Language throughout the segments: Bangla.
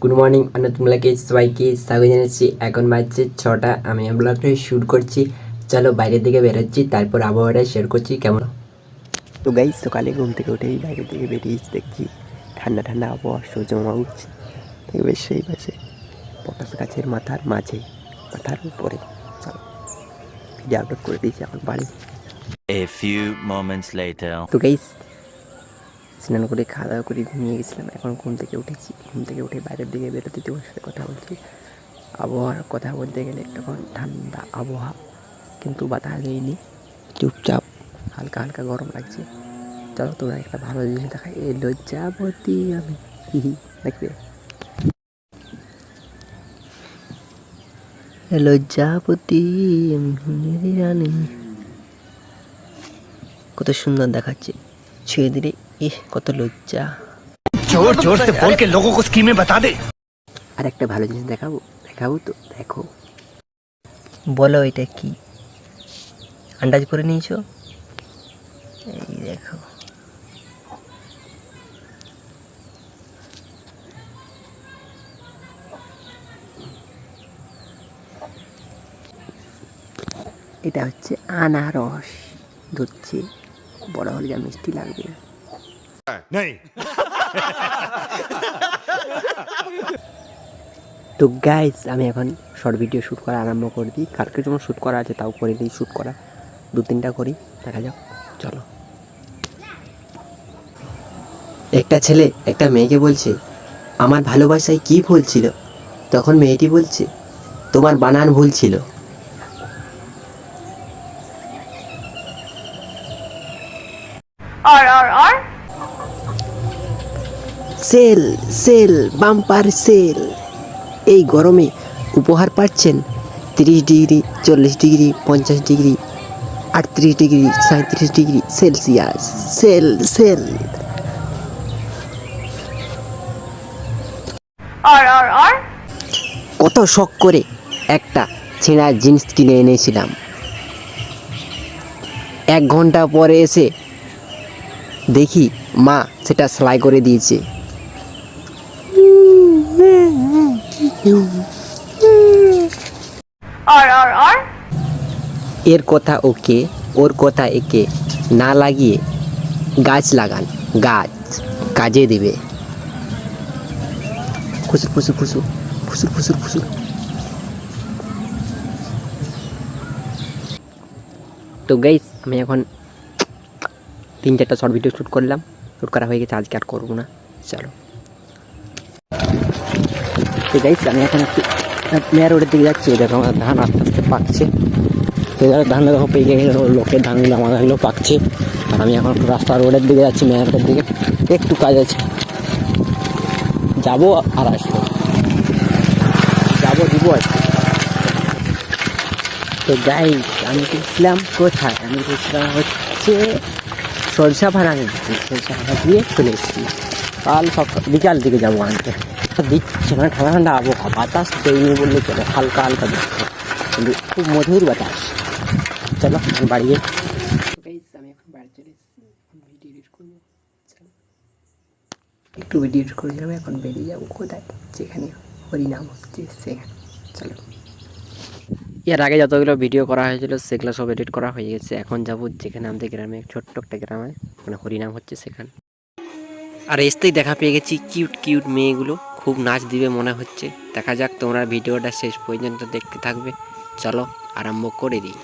গুড মর্নিং আমি তোমরাকে সবাইকে স্বাগত জানাচ্ছি। এখন বাজছে ছটা। আমি ব্লগটা শ্যুট করছি। চলো বাইরের দিকে বেরোচ্ছি তারপর আবহাওয়াটা শেয়ার করছি। কেমন? তো গাই সকালে ঘুম থেকে উঠেই বাইরের দিকে বেরিয়েছি দেখছি ঠান্ডা ঠান্ডা আবহাওয়া সূর্য মা উঠছে। দেখবে সেই পাশে পটাশ গাছের মাথার মাঝে মাথার উপরে। চলো ভিডিও আপলোড করে দিয়েছি এখন বাড়ি। A few moments later. তো গাইস স্নান করে খাওয়া দাওয়া করে ঘুমিয়ে গেছিলাম। এখন ঘুম থেকে উঠেছি। ঘুম থেকে উঠে বাইরের দিকে বেরোতে তোমার সাথে কথা বলছি। আবহাওয়ার কথা বলতে গেলে এখন ঠান্ডা আবহাওয়া। কিন্তু বাতাস নেইনি চুপচাপ, হালকা হালকা গরম লাগছে। চলো তোমরা একটা ভালো জিনিস দেখাই। এই লজ্জাবতী আমি। দেখবে? লজ্জাপতি রানী। কত সুন্দর দেখাচ্ছে। ছুঁয়ে দিলে ইহ কত লজ্জা। জোর জোর সে বল লোগো কো স্কিমে বাতা দে। আর একটা ভালো জিনিস দেখাবো দেখাবো তো দেখো। বলো এটা কি? আন্দাজ করে নিয়েছো? এই দেখো। এটা হচ্ছে আনারস। ধরছে বড় হলে যা মিষ্টি লাগবে। नहीं তো গাইস আমি এখন শর্ট ভিডিও শ্যুট করা আরম্ভ করে দিই। কালকে যেমন শ্যুট করা আছে, তাও করে দিই শ্যুট করা। দু তিনটা করি, দেখা যাক, চলো। একটা ছেলে একটা মেয়েকে বলছে, আমার ভালোবাসায় কি ভুল ছিল? তখন মেয়েটি বলছে, তোমার বানান ভুল ছিল। Sale sale bumper sale. এই গরমে উপহার পাচ্ছেন তিরিশ ডিগ্রি চল্লিশ ডিগ্রি পঞ্চাশ ডিগ্রি আটত্রিশ ডিগ্রি সাঁত্রিশ ডিগ্রি সেলসিয়াস। Sell sell. কত শখ করে একটা ছেঁড়া জিন্স কিনে এনেছিলাম। এক ঘণ্টা পরে এসে দেখি মা সেটা সেলাই করে দিয়েছে। এর কথা ওকে, ওর কথা একে। না লাগিয়ে গাছ লাগান, গাছ, কাজে দেবে। ফুসুর ফুসুর ফুসুর ফুসুর ফুসুর ফুসুর তো গাইস আমি এখন তিন চারটা শর্ট ভিডিও শ্যুট করলাম। শ্যুট করা হয়ে গেছে, আজকে আর করব না। চলো। তো গাইস আমি এখন একটু মেয়ার রোডের দিকে যাচ্ছি দেখো আমার ধান আস্তে আস্তে পাকছে। তো এবার ধান দেখো পেকে গেছে লোকের ধানগুলো আমার ধানগুলো পাকছে। আর আমি এখন রাস্তা রোডের দিকে যাচ্ছি মেয়ার রোডের দিকে। একটু কাজ আছে। যাব আর আসব। যাব, দিব আসব তো গাই আমি গেছিলাম কোথায়? আমি গেছিলাম হচ্ছে সরষা ভাড়া নিতে। সরষা ভাড়া দিয়ে চলে এসেছি। কাল সকাল, বিকাল দিকে যাব আনতে। দিচ্ছে। মানে ঠান্ডা ঠান্ডা আবহাওয়া বাতাস দেয়নি বললে চলে হালকা হালকা দিচ্ছে। কিন্তু খুব মধুর বাতাস। চলো আমি বাড়ি যাই আমি এখন বাড়ি চলে এসেছি। ভিডিও এডিট করব। একটু ভিডিও এডিট করেছিলাম এখন বেরিয়ে যাব কোথায়? যেখানে হরিনাম হচ্ছে সেখানে। চলো। এর আগে যতগুলো ভিডিও করা হয়েছিল সেগুলো সব এডিট করা হয়ে গেছে। এখন যাব যেখানে আমাদের গ্রামে ছোট্ট একটা গ্রামে। মানে হরিনাম হচ্ছে সেখানে। আর আসতেই দেখা পেয়ে গেছি কিউট কিউট মেয়েগুলো। খুব নাচ দিবে মনে হচ্ছে দেখা যাক তোমরা ভিডিওটা শেষ পর্যন্ত দেখতে থাকবে চলো, আরম্ভ করে দিই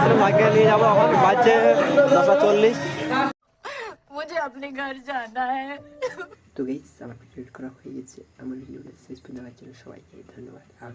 আসলে মাকে নিয়ে যাব এখন বাজছে দশটা চল্লিশ। হয়ে গেছে। আমার ভিডিওটা শেষ সবাইকে ধন্যবাদ। আর